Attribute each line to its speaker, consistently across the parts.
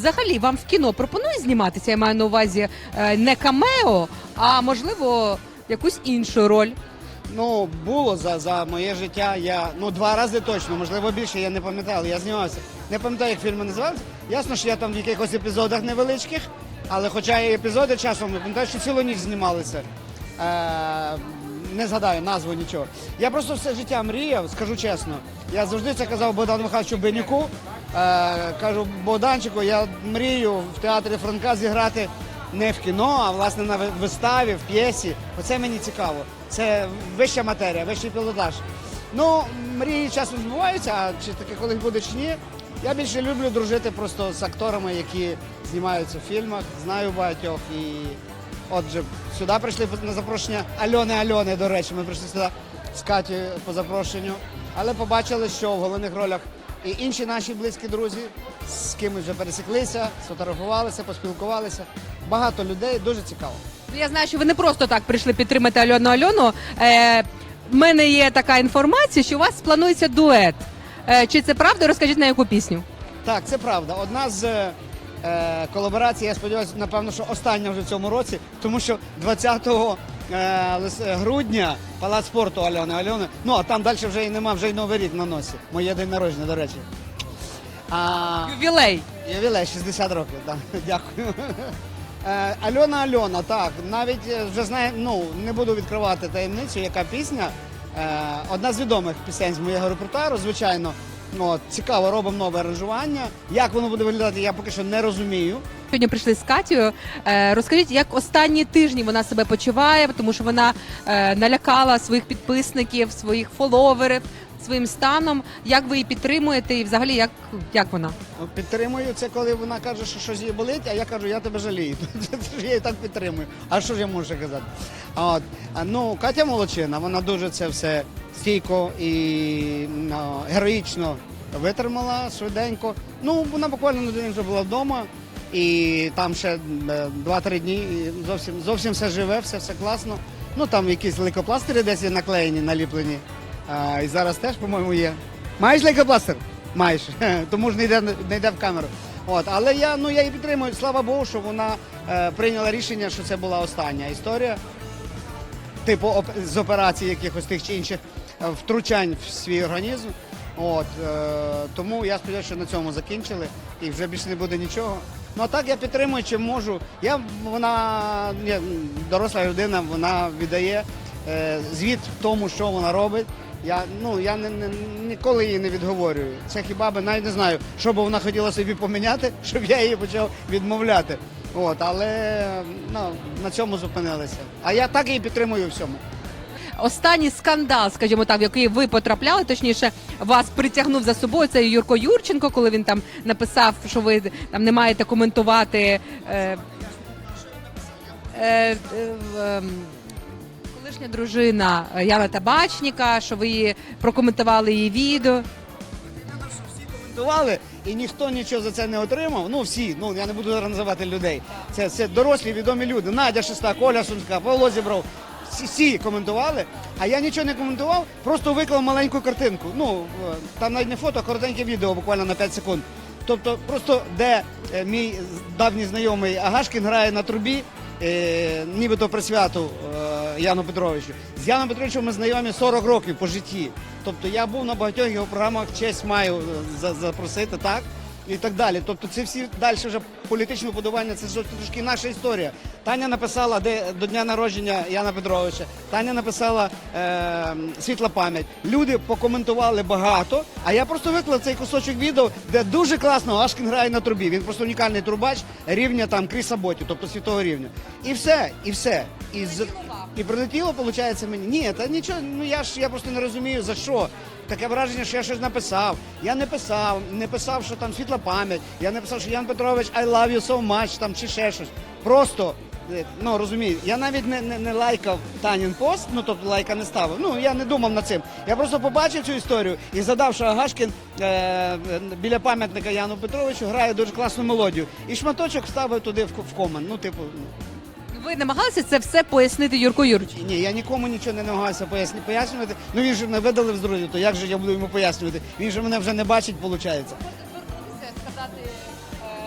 Speaker 1: Взагалі, вам в кіно пропонують зніматися? Я маю на увазі е, не камео, а можливо якусь іншу роль.
Speaker 2: Ну, було за, за моє життя. Я ну два рази точно, можливо, більше я не пам'ятаю, але я знімався. Не пам'ятаю, як фільми називалися. Ясно, що я там в якихось епізодах невеличких, але хоча і епізоди часом, я пам'ятаю, що цілу ніч знімалися. Е, не згадаю назву нічого. Я просто все життя мріяв, скажу чесно. Я завжди це казав Богдану Михайловичу Бенюку. Е, кажу, Богданчику, я мрію в театрі Франка зіграти не в кіно, а власне на виставі, в п'єсі. Оце мені цікаво. Це вища матерія, вищий пілотаж. Ну, мрії часом збуваються, а чи таке колись буде чи ні. Я більше люблю дружити просто з акторами, які знімаються в фільмах, знаю багатьох. І отже, сюди прийшли на запрошення Альони Альони, до речі, ми прийшли сюди з Катю по запрошенню. Але побачили, що в головних ролях і інші наші близькі друзі, з ким ми вже пересіклися, сфотографувалися, поспілкувалися. Багато людей, дуже цікаво.
Speaker 1: Ну, Я знаю, що ви не просто так прийшли підтримати Альону Альону. Е, в мене є така інформація, що у вас планується дует. Е, чи це правда? Розкажіть на яку пісню?
Speaker 2: Так, це правда. Одна з е, колаборацій, я сподіваюся, напевно, що остання вже в цьому році, тому що 20 е, лис- е, грудня палац спорту Альони Альони. Ну а там далі вже і нема, вже й новий рік на носі. Моє день народження, до речі. А,
Speaker 1: Ювілей.
Speaker 2: Ювілей 60 років, так. Дякую. Е, Альона Альона, так, навіть е, вже знає, ну не буду відкривати таємницю, яка пісня. Е, Одна з відомих пісень з моєго репертуару, звичайно. От, цікаво, робимо нове аранжування. Як воно буде виглядати, я поки що не розумію.
Speaker 1: Сьогодні прийшли з Катєю. Е, розкажіть, як останні тижні вона себе почуває, тому що вона е, налякала своїх підписників, своїх фоловерів своїм станом. Як ви її підтримуєте і взагалі як, як вона?
Speaker 2: Ну, Підтримую це, коли вона каже, що щось їй болить, а я кажу, я тебе жалію. я її так підтримую. А що ж я можу казати? От. Ну, Катя молодчина, вона дуже це все стійко і героїчно витримала швиденько. Ну, вона буквально на день вже була вдома. І там ще е, 2-3 дні і зовсім зовсім все живе, все, все класно. Ну там якісь лейкопластири десь є наклеєні, наліплені. А, і зараз теж, по-моєму, є. Маєш лейкопластир? Маєш. Тому ж не йде, не йде в камеру. От, але я, ну, я її підтримую. Слава Богу, що вона е, прийняла рішення, що це була остання історія. Типу оп- з операцій якихось тих чи інших е, втручань в свій організм. От, е, тому я сподіваюся, що на цьому закінчили і вже більше не буде нічого. Ну а так я підтримую, чим можу. Я вона ні, доросла людина, вона віддає е, звіт тому, що вона робить. Я ну я не, не ніколи її не відговорюю. Це хіба би навіть не знаю, що би вона хотіла собі поміняти, щоб я її почав відмовляти. От, але ну, на цьому зупинилися. А я так її підтримую всьому.
Speaker 1: Останній скандал, скажімо так, в який ви потрапляли, точніше, вас притягнув за собою. Це Юрко Юрченко, коли він там написав, що ви там не маєте коментувати. Е, е, е, колишня дружина Яна Табачніка, що ви її прокоментували її відео.
Speaker 2: коментували, і ніхто нічого за це не отримав. Ну всі, ну я не буду називати людей. Це, це дорослі відомі люди. Надя Шеста, Коля Сумська, Павло Зібров. Всі, коментували, а я нічого не коментував, просто виклав маленьку картинку. Ну е, там навіть не фото, а коротеньке відео, буквально на 5 секунд. Тобто, просто де е, мій давній знайомий Агашкін грає на трубі, е, нібито присвяту е, Яну Петровичу. З Яном Петровичем ми знайомі 40 років по житті. Тобто я був на багатьох його програмах, честь маю запросити, так? І так далі. Тобто це всі далі вже політичне вбудування, це трошки наша історія. Таня написала де до дня народження Яна Петровича. Таня написала е, світла пам'ять. Люди покоментували багато, а я просто виклав цей кусочок відео, де дуже класно Ашкін грає на трубі. Він просто унікальний трубач рівня там Кріса Боті, тобто світового рівня. І все, і все. І, з... і прилетіло, виходить, мені. Ні, та нічого, ну я ж я просто не розумію за що. Таке враження, що я щось написав. Я не писав, не писав, що там світла пам'ять. Я не писав, що Ян Петрович I love you so much, там чи ще щось. Просто. Е, Ну розумію, я навіть не, не, не лайкав Танін пост, ну тобто лайка не ставив. Ну я не думав над цим. Я просто побачив цю історію і задав, що Агашкін е, е, біля пам'ятника Яну Петровичу грає дуже класну мелодію. І шматочок вставив туди в, в комент. Ну, типу, ну.
Speaker 1: Ви намагалися це все пояснити Юрку Юрченку?
Speaker 2: Ні, я нікому нічого не намагаюся поясні- пояснювати. Ну він же не видалив з друзів, то як же я буду йому пояснювати? Він же мене вже не бачить, виходить.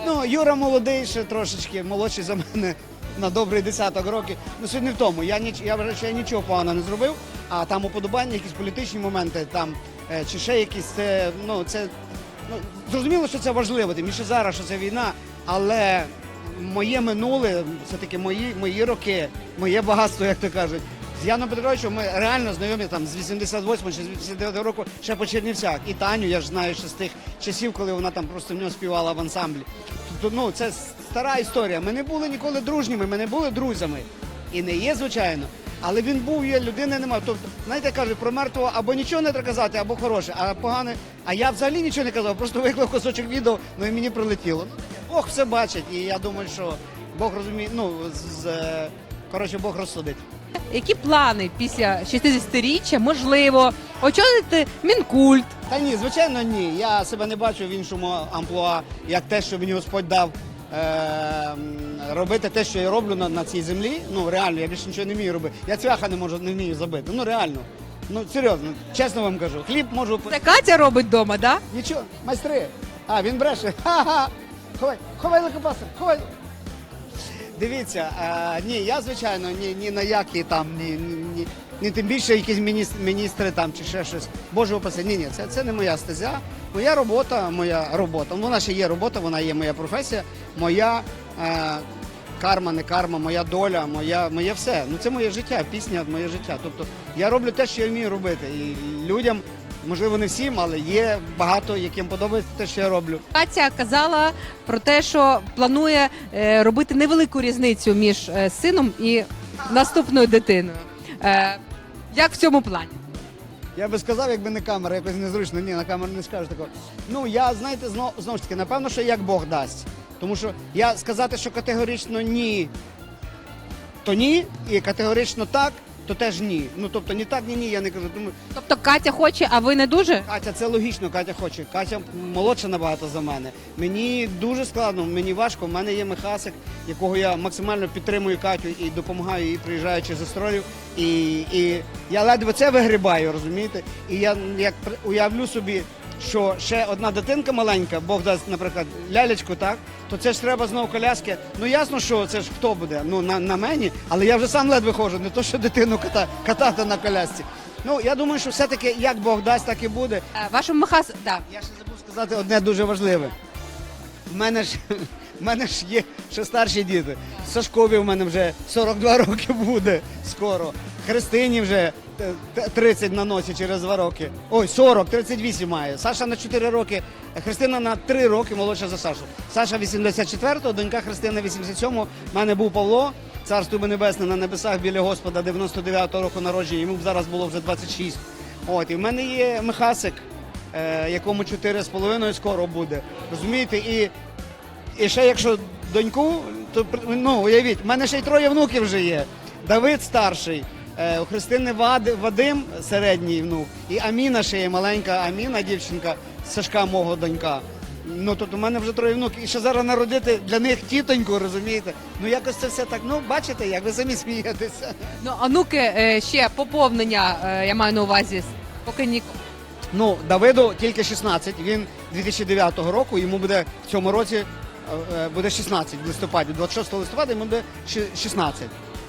Speaker 2: Ну, Юра молодий ще трошечки, молодший за мене на добрий десяток років. Ну, суть не в тому. Я, ніч, я вважаю, що я нічого поганого не зробив, а там уподобання, якісь політичні моменти, там, е, чи ще якісь, це, ну, це, ну, зрозуміло, що це важливо, тим більше зараз, що це війна, але моє минуле, все-таки мої, мої роки, моє багатство, як то кажуть. З Яном Петровичем ми реально знайомі там з 88 чи з 89 року ще по Чернівцях. І Таню я ж знаю ще з тих часів, коли вона там просто в нього співала в ансамблі. Тобто, ну це стара історія. Ми не були ніколи дружніми, ми не були друзями. І не є, звичайно. Але він був, є, людини немає. Тобто, знаєте, кажуть, про мертвого або нічого не треба казати, або хороше, а погане. А я взагалі нічого не казав, просто виклав кусочок відео, ну і мені прилетіло. Ну, Бог все бачить, і я думаю, що Бог розуміє, ну, з, з, е, коротше, Бог розсудить.
Speaker 1: Які плани після 60-річчя можливо очолити мінкульт?
Speaker 2: Та ні, звичайно, ні. Я себе не бачу в іншому амплуа, як те, що мені Господь дав робити те, що я роблю на, на цій землі. Ну реально, я більше нічого не вмію робити. Я цвяха не можу не вмію забити. Ну реально. Ну серйозно, чесно вам кажу. Хліб можу
Speaker 1: Це Катя робить вдома, да?
Speaker 2: Нічого, майстри. А, він бреше. Ха-ха. Ховай, ховай лакопастер, ховай. Дивіться, а, ні, я звичайно ні, ні на які там, ні, ні, ні тим більше якісь міністри, міністри там чи ще щось. Боже упаси. Ні, ні, це, це не моя стезя. Моя робота, моя робота. Ну, Вона ще є робота, вона є моя професія, моя е, карма, не карма, моя доля, моя, моє все. Ну це моє життя, пісня, моє життя. Тобто я роблю те, що я вмію робити. І людям, можливо, не всім, але є багато, яким подобається те, що я роблю.
Speaker 1: Катя казала про те, що планує е, робити невелику різницю між е, сином і наступною дитиною. Е, як в цьому плані?
Speaker 2: Я би сказав, якби не камера, якось незручно. Ні, на камеру не скажу такого. Ну я знаєте, знов знову ж таки, напевно, що як Бог дасть. Тому що я сказати, що категорично ні, то ні, і категорично так, то теж ні. Ну тобто ні так, ні ні. Я не кажу. Тому
Speaker 1: Тобто Катя хоче, а ви не дуже?
Speaker 2: Катя, це логічно, Катя хоче. Катя молодша набагато за мене. Мені дуже складно, мені важко. У мене є мехасик, якого я максимально підтримую Катю і допомагаю їй, приїжджаючи з астролів. І, і я ледве це вигрібаю, розумієте? І я як при- уявлю собі, що ще одна дитинка маленька, Бог дасть, наприклад, лялечку, так, то це ж треба знову коляски. Ну ясно, що це ж хто буде? Ну на, на мені, але я вже сам ледве ходжу, не то, що дитину ката, катати на колясці. Ну я думаю, що все-таки як Бог дасть, так і буде.
Speaker 1: Е, вашому Михас... да.
Speaker 2: Я ще забув сказати одне дуже важливе. В мене ж, в мене ж є ще старші діти. Сашкові в мене вже 42 роки буде скоро. Христині вже 30 на носі через 2 роки. Ой, 40, 38 має. Саша на 4 роки, Христина на 3 роки молодша за Сашу. Саша 84-го, донька Христина 87-го. У мене був Павло, царство небесне на небесах біля Господа 99-го року народження. Йому б зараз було вже 26. От, і в мене є Михасик, е, якому 4,5 скоро буде. Розумієте? І, і ще якщо доньку, то ну, уявіть, в мене ще й троє внуків вже є. Давид старший, у Христини Вад, Вадим середній внук, і Аміна ще є маленька Аміна, дівчинка, Сашка мого донька. Ну тут у мене вже троє внуків. І ще зараз народити для них тітоньку, розумієте? Ну якось це все так. Ну бачите, як ви самі смієтеся.
Speaker 1: Ну, онуки е, ще поповнення, е, я маю на увазі, поки ні.
Speaker 2: Ну, Давиду тільки 16, він 2009 року, йому буде в цьому році е, е, буде 16 в листопаді, 26 листопада йому буде ши- 16.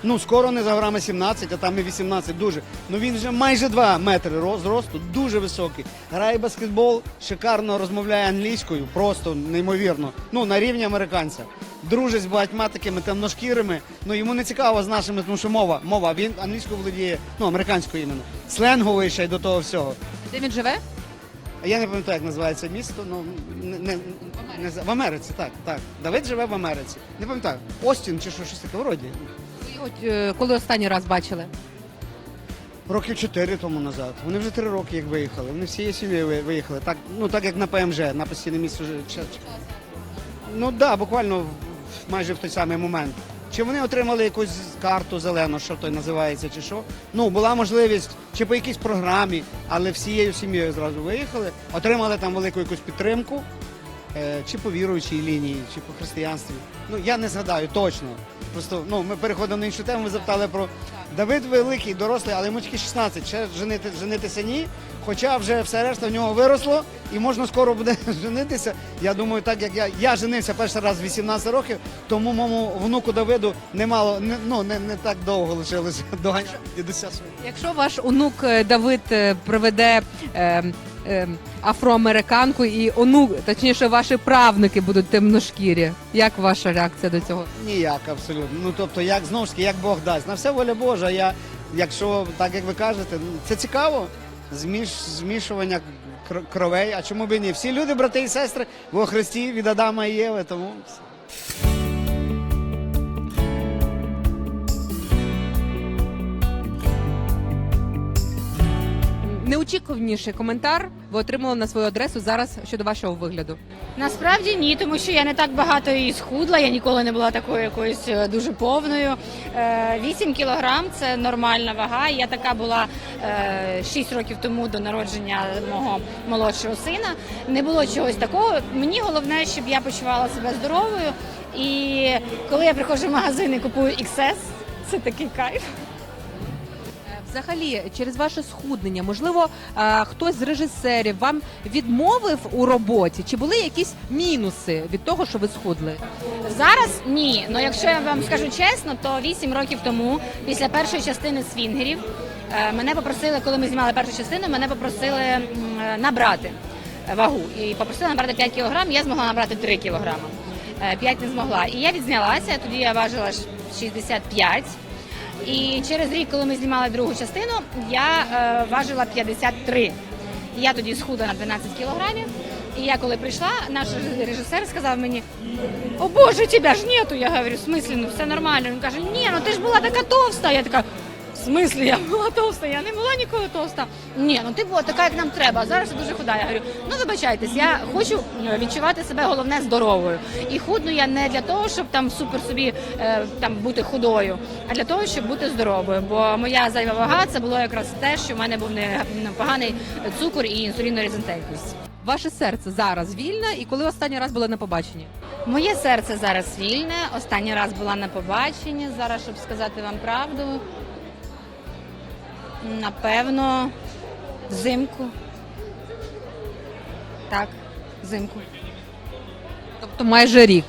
Speaker 2: Ну, скоро не за горами 17, а там і 18 дуже. Ну він вже майже 2 метри ро- зросту, дуже високий. Грає баскетбол, шикарно розмовляє англійською, просто неймовірно. Ну, на рівні американця. Дружить з багатьма такими темношкірими. Ну йому не цікаво з нашими, тому що мова, мова. Він англійською володіє, ну американською іменно. Сленговий ще й до того всього.
Speaker 1: Де він живе?
Speaker 2: Я не пам'ятаю, як називається місто. Ну не, не, не за- в Америці, так, так. Давид живе в Америці. Не пам'ятаю. Остін чи що, щось таке вроді.
Speaker 1: Ви е, коли останній раз бачили?
Speaker 2: Років чотири тому назад. Вони вже три роки як виїхали. Вони всією сім'єю виїхали. Так, ну так як на ПМЖ, на постійне місце вже. Ну так, да, буквально майже в той самий момент. Чи вони отримали якусь карту зелену, що то називається, чи що? Ну, була можливість, чи по якійсь програмі, але всією сім'єю зразу виїхали, отримали там велику якусь підтримку. Е, чи по віруючій лінії, чи по християнстві. Ну я не згадаю точно. Просто ну ми переходимо на іншу тему. Ви запитали про Давид великий, дорослий, але йому тільки 16. Ще женити, женитися ні. Хоча вже все решта в нього виросло і можна скоро буде женитися. Я думаю, так як я, я женився перший раз 18 років, тому моєму внуку Давиду немало, не, ну не, не так довго лишилося до дідуся.
Speaker 1: Якщо ваш онук е, Давид е, приведе е, е, афроамериканку і онук, точніше, ваші правнуки будуть темношкірі, як ваша реакція до цього?
Speaker 2: Ніяк абсолютно. Ну тобто, як знову ж таки, як Бог дасть. На все воля Божа. Я, якщо так як ви кажете, ну, це цікаво. Зміш, змішування кр- кровей. А чому б і ні? Всі люди, брати і сестри, во Христі від Адама і Єви, тому.
Speaker 1: Неочікуваніший коментар ви отримали на свою адресу зараз щодо вашого вигляду.
Speaker 3: Насправді ні, тому що я не так багато і схудла. Я ніколи не була такою якоюсь е, дуже повною. Е, 8 кілограм це нормальна вага. Я така була е, 6 років тому до народження мого молодшого сина. Не було чогось такого. Мені головне, щоб я почувала себе здоровою. І коли я приходжу в магазин і купую XS, це такий кайф.
Speaker 1: Взагалі, через ваше схуднення, можливо, е, хтось з режисерів вам відмовив у роботі, чи були якісь мінуси від того, що ви схудли?
Speaker 3: Зараз ні. Ну якщо я вам скажу чесно, то 8 років тому, після першої частини свінгерів, е, мене попросили, коли ми знімали першу частину, мене попросили е, набрати вагу. І попросили набрати 5 кілограм, я змогла набрати 3 кілограми. 5 не змогла. І я відзнялася, тоді я важила ж 65. І через рік, коли ми знімали другу частину, я е, важила 53. І Я тоді схуда на 12 кілограмів. І я коли прийшла, наш режисер сказав мені: О Боже, тебе ж нету. Я говорю, в смислі, ну все нормально. Він каже, ні, ну ти ж була така товста. Я така, в смислі, я була товста, я не була ніколи товста. Ні, ну ти була така, як нам треба. а Зараз я дуже худа. Я говорю, ну вибачайтесь, я хочу е, відчувати себе головне здоровою. І худну я не для того, щоб там супер собі е, там бути худою, а для того, щоб бути здоровою. Бо моя зайва вага це було якраз те, що в мене був не не поганий цукор і інсулінорезистентність.
Speaker 1: Ваше серце зараз вільне, і коли останній раз були на побаченні?
Speaker 3: Моє серце зараз вільне. Останній раз була на побаченні. Зараз, щоб сказати вам правду, напевно, взимку. Так, взимку.
Speaker 1: Тобто майже рік.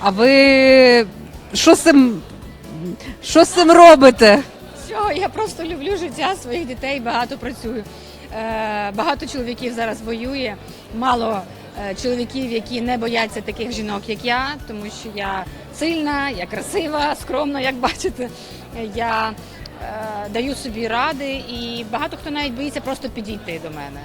Speaker 1: А ви що з цим, що з цим робите?
Speaker 3: Що, я просто люблю життя своїх дітей, багато працюю. Е, багато чоловіків зараз воює, мало е, чоловіків, які не бояться таких жінок, як я, тому що я сильна, я красива, скромна, як бачите. Я даю собі ради, і багато хто навіть боїться просто підійти до мене.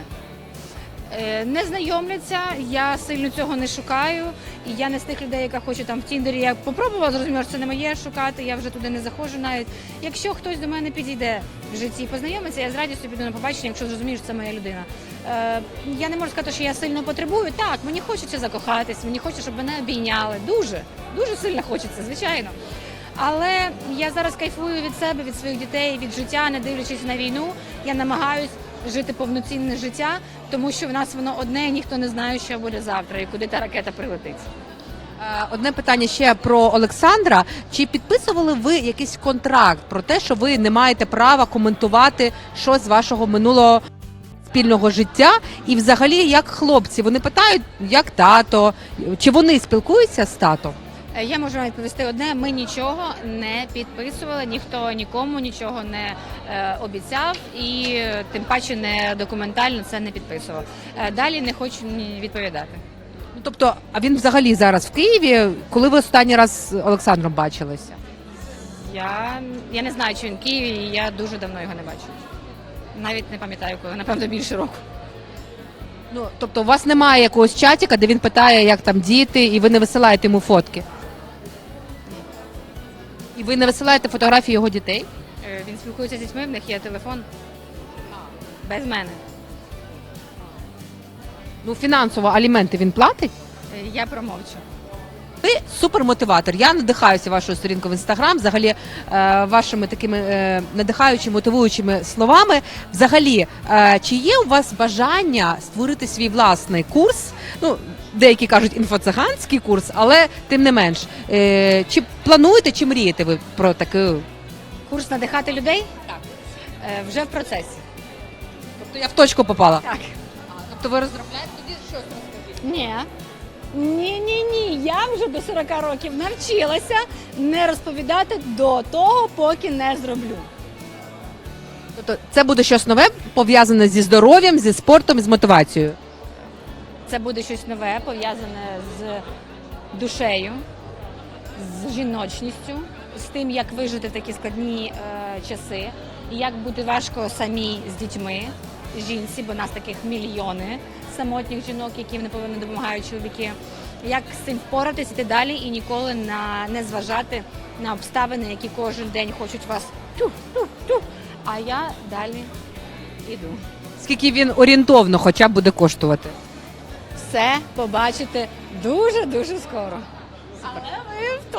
Speaker 3: Е, Не знайомляться, я сильно цього не шукаю. І я не з тих людей, яка хоче там в Тіндері. Я попробувала, зрозуміла, що це не моє шукати, я вже туди не заходжу навіть. Якщо хтось до мене підійде в житті, познайомиться, я з радістю піду на побачення, якщо зрозумію, що це моя людина. Е, я не можу сказати, що я сильно потребую. Так, мені хочеться закохатись, мені хочеться, щоб мене обійняли. Дуже, дуже сильно хочеться, звичайно. Але я зараз кайфую від себе, від своїх дітей, від життя, не дивлячись на війну. Я намагаюсь жити повноцінне життя, тому що в нас воно одне, ніхто не знає, що буде завтра і куди та ракета прилетить.
Speaker 1: Е, Одне питання ще про Олександра. Чи підписували ви якийсь контракт про те, що ви не маєте права коментувати щось з вашого минулого спільного життя? І взагалі, як хлопці, вони питають, як тато, чи вони спілкуються з татом?
Speaker 3: Е, Я можу вам відповісти одне: ми нічого не підписували, ніхто нікому нічого не е, обіцяв, і е, тим паче не документально це не підписував. Далі не хочу відповідати.
Speaker 1: Ну тобто, а він взагалі зараз в Києві, коли ви останній раз з Олександром бачилися?
Speaker 3: Я, я не знаю, чи він в Києві, і я дуже давно його не бачу. Навіть не пам'ятаю, коли, напевно, більше року.
Speaker 1: Ну тобто, у вас немає якогось чатіка, де він питає, як там діти, і ви не висилаєте йому фотки? І ви не висилаєте фотографії його дітей?
Speaker 3: Е, Він спілкується з дітьми, в них є телефон. Без мене.
Speaker 1: Ну, фінансово аліменти він платить?
Speaker 3: Е, Я промовчу.
Speaker 1: Ви супермотиватор. Я надихаюся вашою сторінкою в інстаграм, взагалі е, вашими такими е, надихаючими, мотивуючими словами. Взагалі, е, чи є у вас бажання створити свій власний курс? Ну, деякі кажуть інфоциганський курс, але тим не менш, е, чи плануєте, чи мрієте ви про таке?
Speaker 3: Курс надихати людей
Speaker 1: Так.
Speaker 3: Е, вже в процесі.
Speaker 1: Тобто я в точку попала.
Speaker 3: Так.
Speaker 1: Тобто ви розробляєте тоді щось розкажіть.
Speaker 3: Ні. Ні, ні, ні. Я вже до 40 років навчилася не розповідати до того, поки не зроблю.
Speaker 1: Тобто це буде щось нове пов'язане зі здоров'ям, зі спортом, з мотивацією.
Speaker 3: Це буде щось нове, пов'язане з душею, з жіночністю, з тим, як вижити в такі складні е, часи, і як бути важко самій з дітьми, жінці, бо нас таких мільйони самотніх жінок, яким не повинні допомагають чоловіки. Як з цим впоратись, іти далі і ніколи на, не зважати на обставини, які кожен день хочуть вас ту, ту, ту. А я далі іду.
Speaker 1: Скільки він орієнтовно хоча б буде коштувати?
Speaker 3: Все побачите дуже дуже скоро. Але ви в точці.